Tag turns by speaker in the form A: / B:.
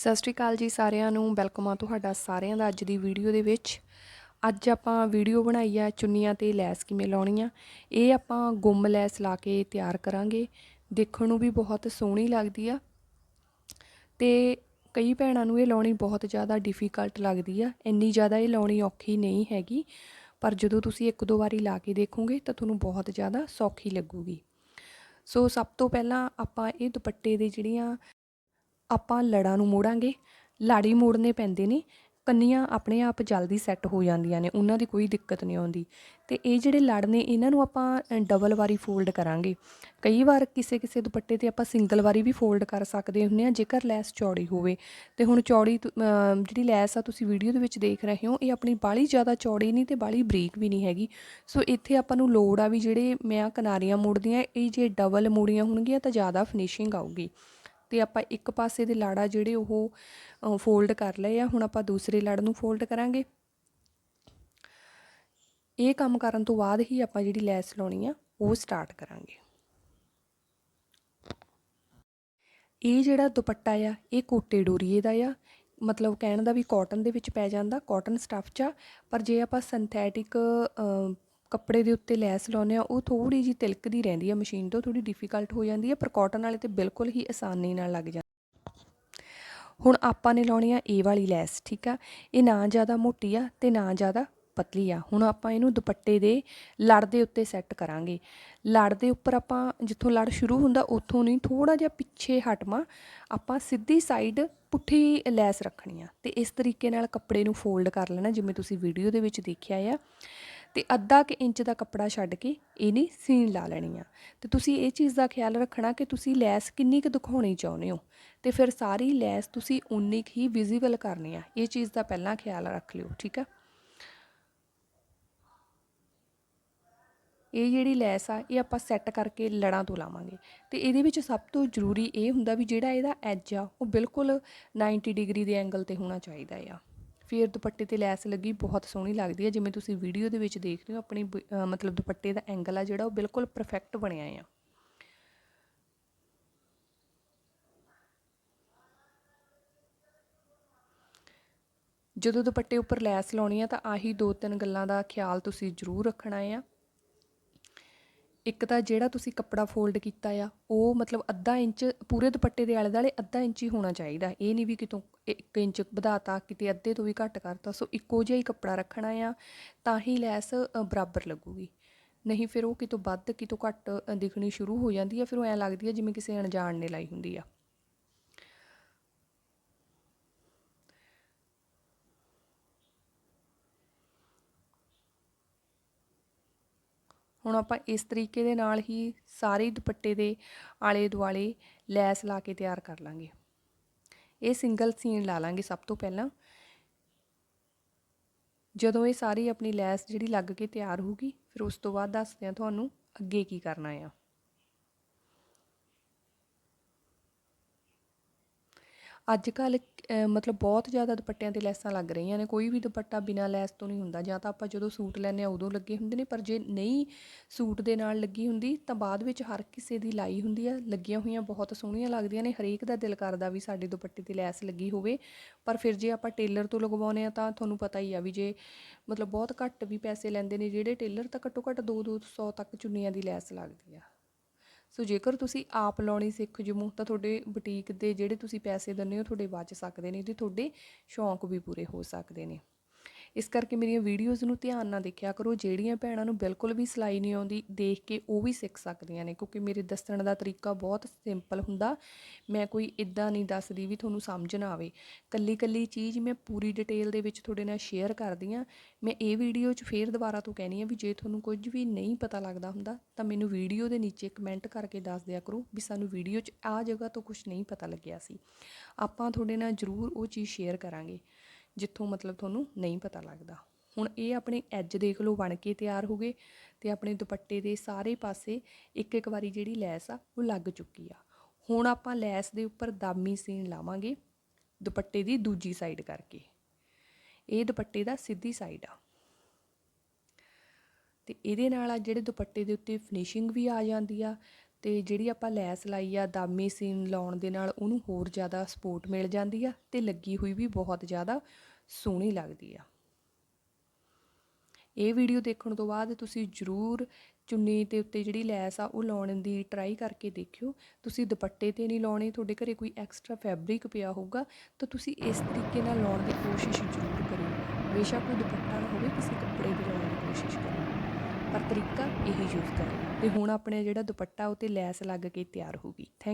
A: ਸਤਿ ਸ਼੍ਰੀ ਅਕਾਲ ਜੀ ਸਾਰਿਆਂ ਨੂੰ ਵੈਲਕਮ ਆ ਤੁਹਾਡਾ ਸਾਰਿਆਂ ਦਾ ਅੱਜ ਦੀ ਵੀਡੀਓ ਦੇ ਵਿੱਚ। ਅੱਜ ਆਪਾਂ ਵੀਡੀਓ ਬਣਾਈ ਆ ਚੁੰਨੀਆਂ ਤੇ ਲੈਸ ਕਿਵੇਂ ਲਾਉਣੀ ਆ। ਇਹ ਆਪਾਂ ਗੁੰਮ ਲੈਸ ਲਾ ਕੇ ਤਿਆਰ ਕਰਾਂਗੇ। ਦੇਖਣ ਨੂੰ ਵੀ ਬਹੁਤ ਸੋਹਣੀ ਲੱਗਦੀ ਆ। ਤੇ ਕਈ ਭੈਣਾਂ ਨੂੰ ਇਹ ਲਾਉਣੀ ਬਹੁਤ ਜ਼ਿਆਦਾ ਡਿਫਿਕਲਟ ਲੱਗਦੀ ਆ। ਇੰਨੀ ਜ਼ਿਆਦਾ ਇਹ ਲਾਉਣੀ ਔਖੀ ਨਹੀਂ ਹੈਗੀ। ਪਰ ਜਦੋਂ ਤੁਸੀਂ ਇੱਕ ਦੋ ਵਾਰੀ ਲਾ ਕੇ ਦੇਖੋਗੇ ਤਾਂ ਤੁਹਾਨੂੰ ਬਹੁਤ ਜ਼ਿਆਦਾ ਸੌਖੀ ਲੱਗੂਗੀ। ਸੋ ਸਭ ਤੋਂ ਪਹਿਲਾਂ ਆਪਾਂ ਇਹ ਦੁਪੱਟੇ ਦੇ ਜਿਹੜੀਆਂ ਆਪਾਂ ਲੜਾਂ ਨੂੰ ਮੋੜਾਂਗੇ, ਲਾੜੀ ਮੋੜਨੇ ਪੈਂਦੇ ਨੇ, ਕੰਨੀਆਂ ਆਪਣੇ ਆਪ ਜਲਦੀ ਸੈੱਟ ਹੋ ਜਾਂਦੀਆਂ ਨੇ, ਉਹਨਾਂ ਦੀ ਕੋਈ ਦਿੱਕਤ ਨਹੀਂ ਆਉਂਦੀ। ਤੇ ਇਹ ਜਿਹੜੇ ਲੜ ਨੇ, ਇਹਨਾਂ ਨੂੰ ਆਪਾਂ ਡਬਲ ਵਾਰੀ ਫੋਲਡ ਕਰਾਂਗੇ। ਕਈ ਵਾਰ ਕਿਸੇ ਕਿਸੇ ਦੁਪੱਟੇ ਤੇ ਆਪਾਂ ਸਿੰਗਲ ਵਾਰੀ ਵੀ ਫੋਲਡ ਕਰ ਸਕਦੇ ਹੁੰਦੇ ਆ ਜੇਕਰ ਲੈਸ ਚੌੜੀ ਹੋਵੇ। ਤੇ ਹੁਣ ਚੌੜੀ ਤੁ- ਜਿਹੜੀ ਲੈਸ ਆ, ਤੁਸੀਂ ਵੀਡੀਓ ਦੇ ਵਿੱਚ ਦੇਖ ਰਹੇ ਹੋ, ਇਹ ਆਪਣੀ ਬਾਲੀ ਜ਼ਿਆਦਾ ਚੌੜੀ ਨਹੀਂ ਤੇ ਬਾਲੀ ਬਰੀਕ ਵੀ ਨਹੀਂ ਹੈਗੀ। ਸੋ ਇੱਥੇ ਆਪਾਂ ਨੂੰ ਲੋੜ ਆ ਵੀ ਜਿਹੜੇ ਮੈਂ ਕਿਨਾਰੀਆਂ ਮੋੜਦੀਆਂ ਇਹ ਜੇ ਡਬਲ ਮੋੜੀਆਂ ਹੋਣਗੀਆਂ ਤਾਂ ਜ਼ਿਆਦਾ ਫਿਨਿਸ਼ਿੰਗ ਆਊਗੀ। ਤੇ ਆਪਾਂ ਇੱਕ ਪਾਸੇ ਦੇ ਲਾੜਾ ਜਿਹੜੇ ਉਹ ਫੋਲਡ ਕਰ ਲਏ ਆ, ਹੁਣ ਆਪਾਂ ਦੂਸਰੇ ਲੜ ਨੂੰ ਫੋਲਡ ਕਰਾਂਗੇ। ਇਹ ਕੰਮ ਕਰਨ ਤੋਂ ਬਾਅਦ ਹੀ ਆਪਾਂ ਜਿਹੜੀ ਲੈਸ ਲਾਉਣੀ ਆ, ਉਹ ਸਟਾਰਟ ਕਰਾਂਗੇ। ਇਹ ਜਿਹੜਾ ਦੁਪੱਟਾ ਆ, ਇਹ ਕੋਟੇ ਡੋਰੀਏ ਦਾ ਆ। ਮਤਲਬ ਕਹਿਣ ਦਾ ਵੀ ਕਾਟਨ ਦੇ ਵਿੱਚ ਪੈ ਜਾਂਦਾ ਕਾਟਨ ਸਟੱਫ 'ਚ ਆ। ਪਰ ਜੇ ਆਪਾਂ ਸਿੰਥੈਟਿਕ ਕੱਪੜੇ ਦੇ ਉੱਤੇ ਲੈਸ ਲਾਉਂਦੇ ਆ ਉਹ ਥੋੜੀ ਜੀ ਤਿਲਕਦੀ ਰਹਿੰਦੀ ਆ ਮਸ਼ੀਨ ਤੋਂ ਥੋੜੀ ਡਿਫਿਕਲਟ ਹੋ ਜਾਂਦੀ ਆ ਪਰ ਕਾਟਨ ਵਾਲੇ ਤੇ ਬਿਲਕੁਲ ਹੀ ਆਸਾਨੀ ਨਾਲ ਲੱਗ ਜਾਂਦਾ ਹੁਣ ਆਪਾਂ ਨੇ ਲਾਉਣੀ ਆ ਇਹ ਵਾਲੀ ਲੈਸ, ਠੀਕ ਆ? ਇਹ ਨਾ ਜ਼ਿਆਦਾ ਮੋਟੀ ਆ ਤੇ ਨਾ ਜ਼ਿਆਦਾ ਪਤਲੀ ਆ। ਹੁਣ ਆਪਾਂ ਇਹਨੂੰ ਦੁਪੱਟੇ ਦੇ ਲੜ ਦੇ ਉੱਤੇ ਸੈੱਟ ਕਰਾਂਗੇ। ਲੜ ਦੇ ਉੱਪਰ ਆਪਾਂ ਜਿੱਥੋਂ ਲੜ ਸ਼ੁਰੂ ਹੁੰਦਾ, ਉੱਥੋਂ ਨਹੀਂ ਥੋੜਾ ਜਿਹਾ ਪਿੱਛੇ ਹਟਵਾ ਆਪਾਂ ਸਿੱਧੀ ਸਾਈਡ ਪੁੱਠੀ ਲੈਸ ਰੱਖਣੀ ਆ। ਤੇ ਇਸ ਤਰੀਕੇ ਨਾਲ ਕੱਪੜੇ ਨੂੰ ਫੋਲਡ ਕਰ ਲੈਣਾ, ਜਿਵੇਂ ਤੁਸੀਂ ਵੀਡੀਓ ਦੇ ਵਿੱਚ ਦੇਖਿਆ ਆ। ਤੇ ਅੱਧਾ ਕਿ ਇੰਚ ਦਾ ਕੱਪੜਾ ਛੱਡ ਕੇ ਇਹਨੇ ਸੀਨ ਲਾ ਲੈਣੀ ਆ। ਤੇ ਤੁਸੀਂ ਇਹ ਚੀਜ਼ ਦਾ ਖਿਆਲ ਰੱਖਣਾ ਕਿ ਤੁਸੀਂ ਲੈਸ ਕਿੰਨੀ ਕੁ ਦਿਖਾਉਣੀ ਚਾਹੁੰਦੇ ਹੋ। ਤੇ ਫਿਰ ਸਾਰੀ ਲੈਸ ਤੁਸੀਂ ਉਨੀ ਕੁ ਹੀ ਵਿਜ਼ੀਬਲ ਕਰਨੀ ਆ। ਇਹ ਚੀਜ਼ ਦਾ ਪਹਿਲਾਂ ਖਿਆਲ ਰੱਖ ਲਿਓ, ਠੀਕ ਆ? ਇਹ ਜਿਹੜੀ ਲੈਸ ਆ, ਇਹ ਆਪਾਂ ਸੈੱਟ ਕਰਕੇ ਲੜਾਂ ਤੋਂ ਲਾਵਾਂਗੇ। ਤੇ ਇਹਦੇ ਵਿੱਚ ਸਭ ਤੋਂ ਜ਼ਰੂਰੀ ਇਹ ਹੁੰਦਾ ਵੀ ਜਿਹੜਾ ਇਹਦਾ ਐਜ ਆ, ਉਹ ਬਿਲਕੁਲ 90 ਡਿਗਰੀ ਦੇ ਐਂਗਲ ਤੇ ਹੋਣਾ ਚਾਹੀਦਾ ਆ। ਫਿਰ ਦੁਪੱਟੇ ਤੇ ਲੈਸ ਲੱਗੀ, ਬਹੁਤ ਸੋਹਣੀ ਲੱਗਦੀ ਹੈ। ਜਿਵੇਂ ਤੁਸੀਂ ਵੀਡੀਓ ਦੇ ਵਿੱਚ ਦੇਖ ਰਹੇ ਹੋ, ਆਪਣੀ ਮਤਲਬ ਦੁਪੱਟੇ ਦਾ ਐਂਗਲ ਆ ਜਿਹੜਾ, ਉਹ ਬਿਲਕੁਲ ਪਰਫੈਕਟ ਬਣਿਆ ਆ। ਜਦੋਂ ਦੁਪੱਟੇ ਉੱਪਰ ਲੈਸ ਲਾਉਣੀ ਆ, ਤਾਂ ਆਹੀ ਦੋ ਤਿੰਨ ਗੱਲਾਂ ਦਾ ਖਿਆਲ ਤੁਸੀਂ ਜ਼ਰੂਰ ਰੱਖਣਾ ਆ। ਇੱਕ ਤਾਂ ਜਿਹੜਾ ਤੁਸੀਂ ਕੱਪੜਾ ਫੋਲਡ ਕੀਤਾ ਆ, ਉਹ ਮਤਲਬ ਅੱਧਾ ਇੰਚ ਪੂਰੇ ਦੁਪੱਟੇ ਦੇ ਆਲੇ ਦੁਆਲੇ ਅੱਧਾ ਇੰਚ ਹੀ ਹੋਣਾ ਚਾਹੀਦਾ ਇਹ ਨਹੀਂ ਵੀ ਕਿਤੋਂ 1 ਇੰਚ ਵਧਾਤਾ, ਕਿਤੇ ਅੱਧੇ ਤੋਂ ਵੀ ਘੱਟ ਕਰਤਾ। ਸੋ ਇੱਕੋ ਜਿਹਾ ਹੀ ਕੱਪੜਾ ਰੱਖਣਾ ਆ, ਤਾਂ ਹੀ ਲੈਸ ਬਰਾਬਰ ਲੱਗੂਗੀ। ਨਹੀਂ ਫਿਰ ਉਹ ਕਿਤੋਂ ਵੱਧ, ਕਿਤੋਂ ਘੱਟ ਦਿਖਣੀ ਸ਼ੁਰੂ ਹੋ ਜਾਂਦੀ ਆ, ਫਿਰ ਉਹ ਐਂ ਲੱਗਦੀ ਆ ਜਿਵੇਂ ਕਿਸੇ ਅਣਜਾਣ ਨੇ ਲਾਈ ਹੁੰਦੀ ਆ। ਹੁਣ ਆਪਾਂ ਇਸ ਤਰੀਕੇ ਦੇ ਨਾਲ ਹੀ ਸਾਰੇ ਦੁਪੱਟੇ ਦੇ ਆਲੇ ਦੁਆਲੇ ਲੈਸ ਲਾ ਕੇ ਤਿਆਰ ਕਰ ਲਾਂਗੇ। ਇਹ ਸਿੰਗਲ ਸੀਨ ਲਾ ਲਾਂਗੇ ਸਭ ਤੋਂ ਪਹਿਲਾਂ। ਜਦੋਂ ਇਹ ਸਾਰੀ ਆਪਣੀ ਲੈਸ ਜਿਹੜੀ ਲੱਗ ਕੇ ਤਿਆਰ ਹੋਊਗੀ, ਫਿਰ ਉਸ ਤੋਂ ਬਾਅਦ ਦੱਸਦੇ ਆ ਤੁਹਾਨੂੰ ਅੱਗੇ ਕੀ ਕਰਨਾ ਆ। ਅੱਜ ਕੱਲ੍ਹ ਮਤਲਬ ਬਹੁਤ ਜ਼ਿਆਦਾ ਦੁਪੱਟਿਆਂ ਤੇ ਲੈਸਾਂ ਲੱਗ ਰਹੀਆਂ ਨੇ, ਕੋਈ ਵੀ ਦੁਪੱਟਾ ਬਿਨਾਂ ਲੈਸ ਤੋਂ ਨਹੀਂ ਹੁੰਦਾ। ਜਾਂ ਤਾਂ ਆਪਾਂ ਜਦੋਂ ਸੂਟ ਲੈਂਦੇ ਹਾਂ, ਉਦੋਂ ਲੱਗੇ ਹੁੰਦੇ ਨੇ, ਪਰ ਜੇ ਨਹੀਂ ਸੂਟ ਦੇ ਨਾਲ ਲੱਗੀ ਹੁੰਦੀ, ਤਾਂ ਬਾਅਦ ਵਿੱਚ ਹਰ ਕਿਸੇ ਦੀ ਲਾਈ ਹੁੰਦੀ ਆ, ਲੱਗੀਆਂ ਹੋਈਆਂ ਬਹੁਤ ਸੋਹਣੀਆਂ ਲੱਗਦੀਆਂ ਨੇ, ਹਰੇਕ ਦਾ ਦਿਲ ਕਰਦਾ ਵੀ ਸਾਡੇ ਦੁਪੱਟੇ ਤੇ ਲੈਸ ਲੱਗੀ ਹੋਵੇ। ਪਰ ਫਿਰ ਜੇ ਆਪਾਂ ਟੇਲਰ ਤੋਂ ਲਗਵਾਉਂਦੇ ਆ ਤਾਂ ਤੁਹਾਨੂੰ ਪਤਾ ਹੀ ਆ ਵੀ ਜੇ ਮਤਲਬ ਬਹੁਤ ਘੱਟ ਵੀ ਪੈਸੇ ਲੈਂਦੇ ਨੇ, ਜਿਹੜੇ ਟੇਲਰ ਤਾਂ ਘੱਟੋ ਘੱਟ 2-200 ਤੱਕ ਚੁੰਨੀਆਂ ਦੀ ਲੈਸ ਲੱਗਦੀ ਆ। ਸੋ ਜੇਕਰ ਤੁਸੀਂ ਆਪ ਲਾਉਣੀ ਸਿੱਖ ਜਮੋ, ਤਾਂ ਤੁਹਾਡੇ ਬੁਟੀਕ ਦੇ ਜਿਹੜੇ ਤੁਸੀਂ ਪੈਸੇ ਦਿੰਦੇ ਹੋ, ਤੁਹਾਡੇ ਬਚ ਸਕਦੇ ਨੇ ਤੇ ਤੁਹਾਡੇ ਸ਼ੌਂਕ ਵੀ ਪੂਰੇ ਹੋ ਸਕਦੇ ਨੇ। ਇਸ ਕਰਕੇ ਮੇਰੀਆਂ ਵੀਡੀਓਜ਼ ਨੂੰ ਧਿਆਨ ਨਾਲ ਦੇਖਿਆ ਕਰੋ, ਜਿਹੜੀਆਂ ਭੈਣਾਂ ਨੂੰ ਬਿਲਕੁਲ ਵੀ ਸਿਲਾਈ ਨਹੀਂ ਆਉਂਦੀ, ਦੇਖ ਕੇ ਉਹ ਵੀ ਸਿੱਖ ਸਕਦੀਆਂ ਨੇ, ਕਿਉਂਕਿ ਮੇਰੇ ਦੱਸਣ ਦਾ ਤਰੀਕਾ ਬਹੁਤ ਸਿੰਪਲ ਹੁੰਦਾ। ਮੈਂ ਕੋਈ ਇਦਾਂ ਨਹੀਂ ਦੱਸਦੀ ਵੀ ਤੁਹਾਨੂੰ ਸਮਝ ਨਾ ਆਵੇ। ਕੱਲੀ ਕੱਲੀ ਚੀਜ਼ ਮੈਂ ਪੂਰੀ ਡਿਟੇਲ ਦੇ ਵਿੱਚ ਤੁਹਾਡੇ ਨਾਲ ਸ਼ੇਅਰ ਕਰਦੀ ਆ ਮੈਂ ਇਹ ਵੀਡੀਓ 'ਚ ਫੇਰ ਦੁਬਾਰਾ ਤੋਂ ਕਹਿਣੀ ਆ ਵੀ ਜੇ ਤੁਹਾਨੂੰ ਕੁਝ ਵੀ ਨਹੀਂ ਪਤਾ ਲੱਗਦਾ ਹੁੰਦਾ, ਤਾਂ ਮੈਨੂੰ ਵੀਡੀਓ ਦੇ ਨੀਚੇ ਕਮੈਂਟ ਕਰਕੇ ਦੱਸ ਦਿਆ ਕਰੋ ਵੀ ਸਾਨੂੰ ਵੀਡੀਓ 'ਚ ਆ ਜਗ੍ਹਾ ਤੋਂ ਕੁਝ ਨਹੀਂ ਪਤਾ ਲੱਗਿਆ ਸੀ। ਆਪਾਂ ਤੁਹਾਡੇ ਨਾਲ ਜ਼ਰੂਰ ਉਹ ਚੀਜ਼ ਸ਼ੇਅਰ ਕਰਾਂਗੇ। ਜਿੱਥੋਂ ਮਤਲਬ ਤੁਹਾਨੂੰ ਨਹੀਂ ਪਤਾ ਲੱਗਦਾ। ਹੁਣ ਇਹ ਆਪਣੇ ਐਜ ਦੇਖ ਲਓ, ਬਣ ਕੇ ਤਿਆਰ ਹੋ ਗਏ ਤੇ ਆਪਣੇ ਦੁਪੱਟੇ ਦੇ ਸਾਰੇ ਪਾਸੇ ਇੱਕ ਇੱਕ ਵਾਰੀ ਜਿਹੜੀ ਲੈਸ ਆ, ਉਹ ਲੱਗ ਚੁੱਕੀ ਆ। ਹੁਣ ਆਪਾਂ ਲੈਸ ਦੇ ਉੱਪਰ ਦਾਮੀ ਸੀਨ ਲਾਵਾਂਗੇ ਦੁਪੱਟੇ ਦੀ ਦੂਜੀ ਸਾਈਡ ਕਰਕੇ। ਇਹ ਦੁਪੱਟੇ ਦਾ ਸਿੱਧੀ ਸਾਈਡ ਆ। ਤੇ ਇਹਦੇ ਨਾਲ ਆ ਜਿਹੜੇ ਦੁਪੱਟੇ ਦੇ ਉੱਤੇ ਫਿਨਿਸ਼ਿੰਗ ਵੀ ਆ ਜਾਂਦੀ ਆ ਅਤੇ ਜਿਹੜੀ ਆਪਾਂ ਲੈਸ ਲਾਈ ਆ, ਦਾਮੀ ਸੀਨ ਲਾਉਣ ਦੇ ਨਾਲ ਉਹਨੂੰ ਹੋਰ ਜ਼ਿਆਦਾ ਸਪੋਰਟ ਮਿਲ ਜਾਂਦੀ ਆ ਅਤੇ ਲੱਗੀ ਹੋਈ ਵੀ ਬਹੁਤ ਜ਼ਿਆਦਾ ਸੋਹਣੀ ਲੱਗਦੀ ਆ। ਇਹ ਵੀਡੀਓ ਦੇਖਣ ਤੋਂ ਬਾਅਦ ਤੁਸੀਂ ਜ਼ਰੂਰ ਚੁੰਨੀ ਦੇ ਉੱਤੇ ਜਿਹੜੀ ਲੈਸ ਆ, ਉਹ ਲਾਉਣ ਦੀ ਟਰਾਈ ਕਰਕੇ ਦੇਖਿਓ। ਤੁਸੀਂ ਦੁਪੱਟੇ ਤੇ ਨਹੀਂ ਲਾਉਣੇ, ਤੁਹਾਡੇ ਘਰੇ ਕੋਈ ਐਕਸਟਰਾ ਫੈਬਰਿਕ ਪਿਆ ਹੋਊਗਾ, ਤਾਂ ਤੁਸੀਂ ਇਸ ਤਰੀਕੇ ਨਾਲ ਲਾਉਣ ਦੀ ਕੋਸ਼ਿਸ਼ ਜ਼ਰੂਰ ਕਰਿਓ। ਬੇਸ਼ੱਕ ਉਹ ਦੁਪੱਟਾ ਨਾ ਹੋਵੇ, ਕਿਸੇ ਕੱਪੜੇ ਤੇ ਲਾਉਣ ਦੀ ਕੋਸ਼ਿਸ਼ ਕਰੋ ਪਰ ਤਰੀਕਾ ਇਹੀ ਯੂਜ਼ ਕਰੋ। ਅਤੇ ਹੁਣ ਆਪਣੇ ਜਿਹੜਾ ਦੁਪੱਟਾ ਉਹ ਤੇ ਲੈਸ ਲੱਗ ਕੇ ਤਿਆਰ ਹੋ ਗਈ। ਥੈਂਕ